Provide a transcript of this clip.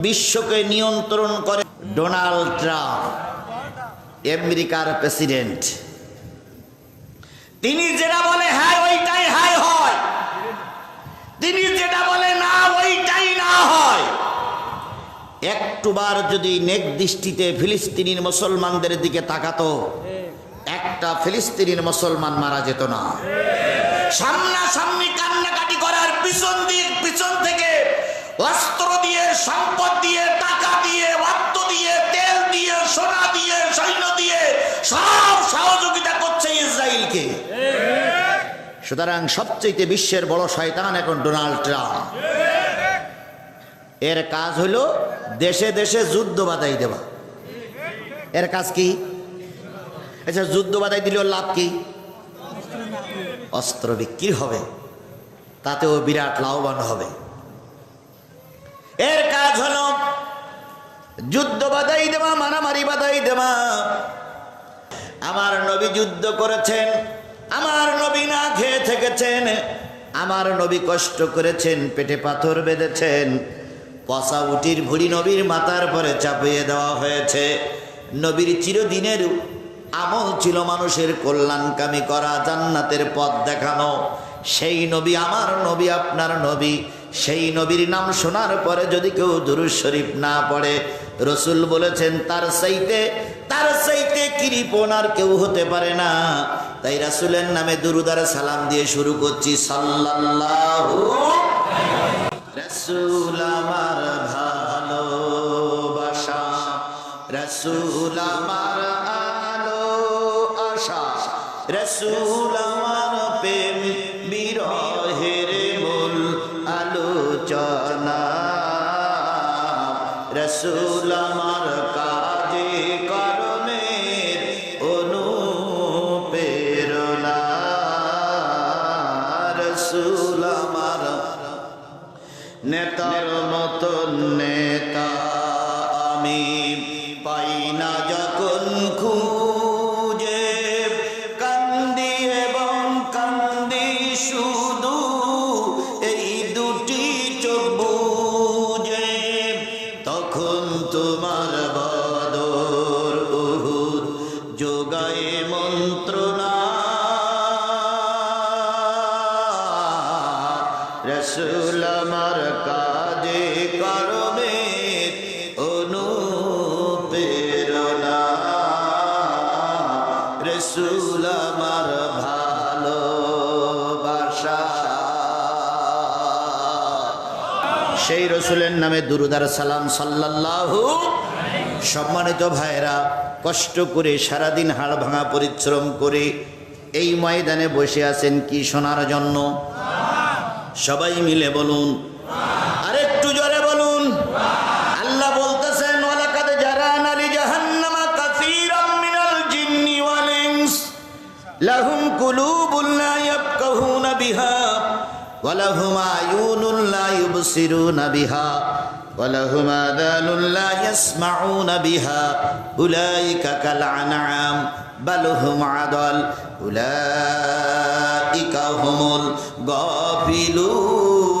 বিশ্বকে নিয়ন্ত্রণ করে ডোনাল্ড ট্রাম্প, আমেরিকার প্রেসিডেন্ট। তিনি যেটা বলে হ্যাঁ ওইটাই হ্যাঁ হয়। তিনি যেটা বলে, না, ওইটাই না হয়। একটুবার যদি নেক দৃষ্টিতে ফিলিস্তিনির মুসলমানদের দিকে তাকাতো, একটা ফিলিস্তিনির মুসলমান মারা যেত না। সামনাসামনি কান্নাকাটি করার পিছন দিক, পিছন থেকে সম্পদ দিয়ে, টাকা দিয়ে অর্থ দিয়ে, তেল দিয়ে, সোনা দিয়ে, সৈন্য দিয়ে সব সহযোগিতা করছে ইসরায়েলকে। সুতরাং সবচেয়ে বিশ্বের বড় শয়তান এখন ডোনাল্ড ট্রাম্প। এর কাজ হলো দেশে দেশে যুদ্ধ বাধাই দেওয়া। এর কাজ কি? আচ্ছা যুদ্ধ বাধাই দিলেও লাভ কি? অস্ত্র বিক্রি হবে, তাতেও বিরাট লাভবান হবে। এর কাজ হলো যুদ্ধ বাধাই দেওয়া, মারামারি বাধাই দেওয়া। আমার নবী যুদ্ধ করেছেন, আমার নবী না খেয়ে থেকেছেন, আমার নবী কষ্ট করেছেন, পেটে পাথর বেঁধেছেন। পশা উটির ভুড়ি নবীর মাথার পরে চাপিয়ে দেওয়া হয়েছে। নবীর চিরদিনের আমল ছিল মানুষের কল্যাণকামী করা, জান্নাতের পথ দেখানো। সেই নবী, আমার নবী, আপনার নবী সেই নবীর নাম শোনার পরে যদি কেউ দুরুজ শরীফ না পড়ে, রসুল বলেছেন, তার সাইতে তার সাইতে কিরিপন আর কেউ হতে পারে না। তাই রাসুলের নামে দুরুদার সালাম দিয়ে শুরু করছি, সাল্লাল্লাহু রসুল আমার ভালোবাসা, রসুল আমার আলো আশা, রসুল আমার প্রেম রসুল কাজে করণের অনুপ্রেরণা। রসুল আমার নেতার মতো নেতা আমি পাই না যখন খুঁজে। কান্দি এবং কান্দি শুধু তখন তোমার বদর উহুদ যোগায় মন্ত্রণা। রসুল আমার কাজে করবে অনুপ্রেরণা। রসুল আমার ভালোবাসা সেই রসুলের নামে দুরুদার সালাম সাল্লাল্লাহু সম্মানিত ভাইরা কষ্ট করে সারাদিন হাড় ভাঙা পরিশ্রম করে এই ময়দানে বসে আছেন কি শোনার জন্য? সবাই মিলে বলুন। আরেকটু জোরে বলুন। আল্লাহ বলতেছেন, ওয়ালাকাদ জাহান্নামা জিন্নি বিহা। ولهم أعين لا يبصرون بها ولهم آذان لا يسمعون بها. أولئك كالأنعام بل هم عضل أولئك هم الغافلون.